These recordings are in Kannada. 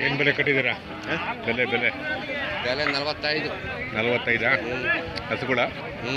ಏನು ಬೆಲೆ ಕಟ್ಟಿದ್ದೀರಾ? ಬೆಲೆ ಬೆಲೆ. ಬೆಲೆ ನಲವತ್ತೈದು. ನಲವತ್ತೈದಾ? ಹಸುಗಳ? ಹ್ಞೂ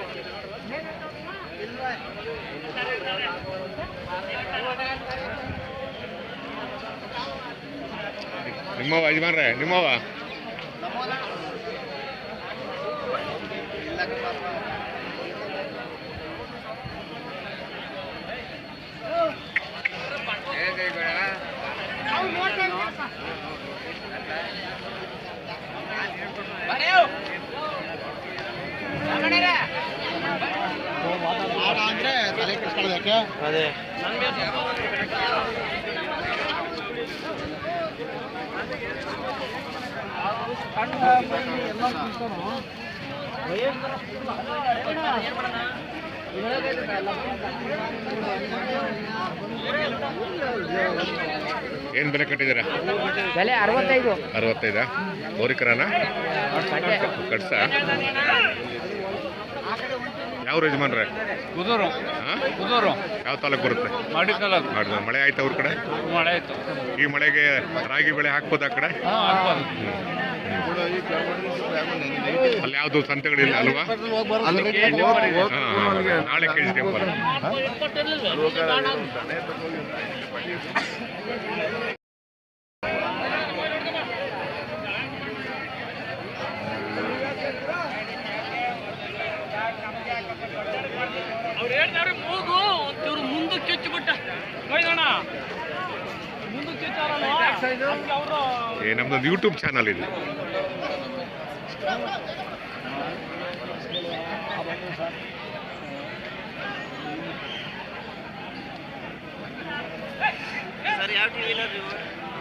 Ni mueva, Ismarre, ni mueva. La. ನಿಮ್ಮವ ಅದೇ. ಏನ್ ಬೆಲೆ ಕಟ್ಟಿದ್ದೀರಾ? ಬೆಲೆ ಅರವತ್ತೈದು. ಅರವತ್ತೈದಾ? ಹೋರಿಕರನ ಕಟ್ಸ. ಯಾವ ಯಜಮಾನ್ರೆ? ಕುದೂರು. ಕುದೂರು. ಯಾವ ತಾಲೂಕು ಬರುತ್ತೆ? ಮಾಡಿ ತಾಲೂಕು. ಮಾಡಿದ ಮಳೆ ಆಯ್ತಾ ಅವ್ರ ಕಡೆ? ಮಳೆ ಆಯ್ತು. ಈ ಮಳೆಗೆ ರಾಗಿ ಬೆಳೆ ಹಾಕ್ಬೋದು ಆ ಕಡೆ? ಅಲ್ಲಿ ಯಾವುದು ಸಂತೆಗಳಿಲ್ಲ ಅಲ್ವಾ? ಹಾ, ಹಾ. ನಾಳೆ ಕೆ ಜಿ ಟೆಂಪಲ್. ಏ ನಮ್ದೊಂದು ಯೂಟ್ಯೂಬ್ ಚಾನಲ್ ಇದೆ.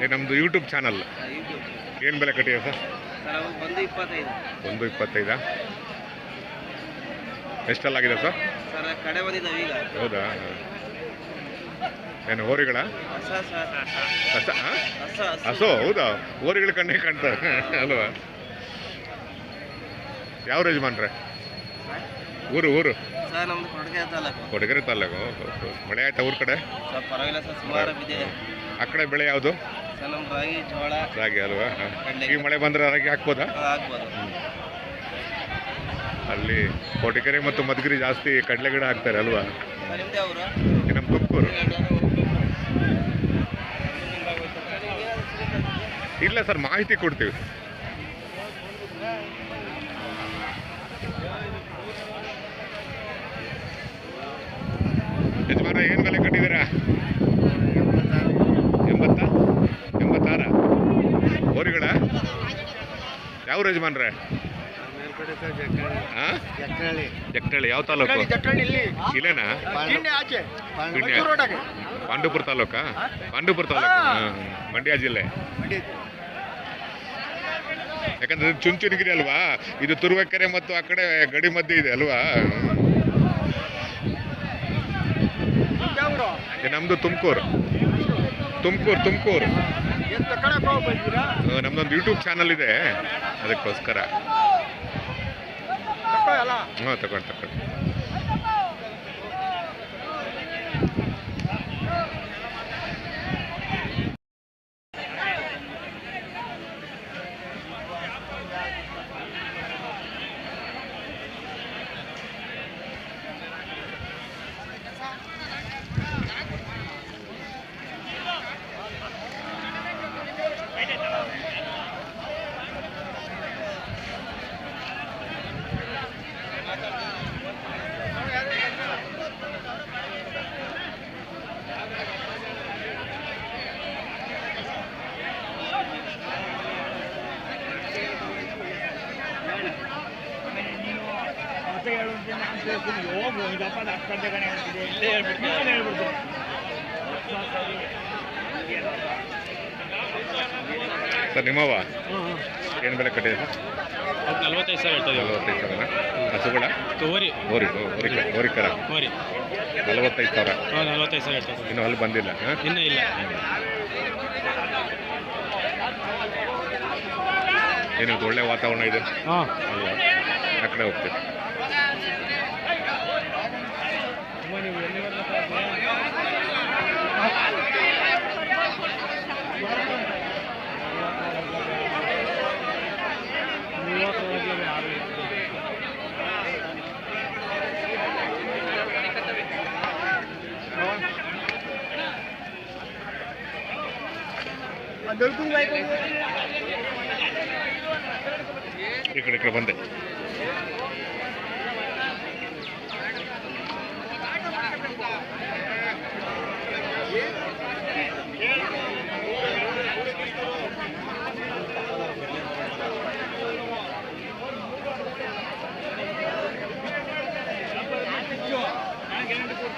ಏ ನಮ್ದು ಯೂಟ್ಯೂಬ್ ಚಾನಲ್ ಏನು ಬೆಲೆ ಕಟ್ಟಿದೆ ಸರ್? ಬಂದು ಇಪ್ಪತ್ತೈದು. ಒಂದು ಇಪ್ಪತ್ತೈದಾ? ಎಷ್ಟಲ್ಲಾಗಿದೆ ಸರ್? ಸರ್ ಕಡೆ ಬಂದಿದ್ದಾವೆ ಈಗ. ಹೌದಾ? ಏನು ಹೋರಿಗಳ? ಹೊಸ ಹೌದಾ? ಹೋರಿಗಳ ಕಣ್ಣೇ ಕಾಣ್ತಾರೆ ಅಲ್ವಾ? ಯಾವ ಯಜಮಾನ್ರೆ? ಊರು ಊರು? ಕೊಡಗೆರೆ ತಾಲೂಕು. ಮಳೆ ಆಯ್ತಾ ಊರ ಕಡೆ? ಆ ಕಡೆ ಬೆಳೆ ಯಾವುದು? ರಾಗಿ ಅಲ್ವಾ? ಈ ಮಳೆ ಬಂದ್ರೆ ರಾಗಿ ಹಾಕ್ಬೋದಾ? ಅಲ್ಲಿ ಕೋಟಿಕೆರೆ ಮತ್ತು ಮಧುಗಿರಿ ಜಾಸ್ತಿ ಕಡಲೆ ಗಿಡ ಹಾಕ್ತಾರೆ ಅಲ್ವಾ? ನಮ್ಮ ತುಮಕೂರು. ಇಲ್ಲ ಸರ್ ಮಾಹಿತಿ ಕೊಡ್ತೀವಿ. ಯಜಮಾನ ಏನು ಬೆಲೆ ಕಟ್ಟಿದ್ದೀರಾ? ಎಂಬತ್ತ? ಎಂಬತ್ತಾರ? ಹೋರಿಗಳ? ಯಾವ ಯಜಮಾನ್ರೆ? ಹಾಂ ಜಕ್ನಳ್ಳಿ. ಯಾವ ತಾಲೂಕು? ಇಲ್ಲೇನಾ? ಕಿಂಡಿ ಪಾಂಡುಪುರ ತಾಲೂಕಾ? ಪಾಂಡುಪುರ ತಾಲೂಕು? ಹಾಂ, ಮಂಡ್ಯ ಜಿಲ್ಲೆ. ಯಾಕಂದ್ರೆ ಚುಂಚುನಗಿರಿ ಅಲ್ವಾ? ಇದು ತುರುವೇಕೆರೆ ಮತ್ತು ಆ ಕಡೆ ಗಡಿ ಮಧ್ಯೆ ಇದೆ ಅಲ್ವಾ? ನಮ್ದು ತುಮಕೂರು. ತುಮಕೂರು ತುಮಕೂರು. ನಮ್ದೊಂದು ಯೂಟ್ಯೂಬ್ ಚಾನಲ್ ಇದೆ. ಅದಕ್ಕೋಸ್ಕರ. ಹ್ಞೂ ತಗೊಂಡು ತಗೊಂಡು ಸರ್ ನಿಮ್ಮವ ಏನು ಬೆಲೆ ಕಟ್ಟಿದೆ ಸರ್ ನಲ್ವತ್ತೈದು ಸಾವಿರ ಹೇಳ್ತಾ ನಲ್ವತ್ತೈದು ಸಾವಿರ ಹಸುಗಳ? ಓರಿ ಓರಿ ಓರಿ ಓರಿಕರ ಓರಿ ನಲ್ವತ್ತೈದು ಸಾವಿರ. ಹಾಂ ನಲ್ವತ್ತೈದು ಸಾವಿರ ಹೇಳ್ತಾ ಇನ್ನೂ ಅಲ್ಲಿ ಬಂದಿಲ್ಲ ಇನ್ನೂ ಇಲ್ಲ. ಏನು ಒಳ್ಳೆ ವಾತಾವರಣ ಇದೆ? ಹಾಂ. ಆ ಕಡೆ ಹೋಗ್ತೀವಿ. ఇక్కడ ఇక్కడ పంతే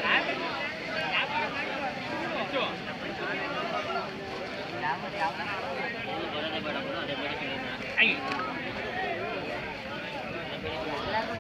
Thank you. Ay.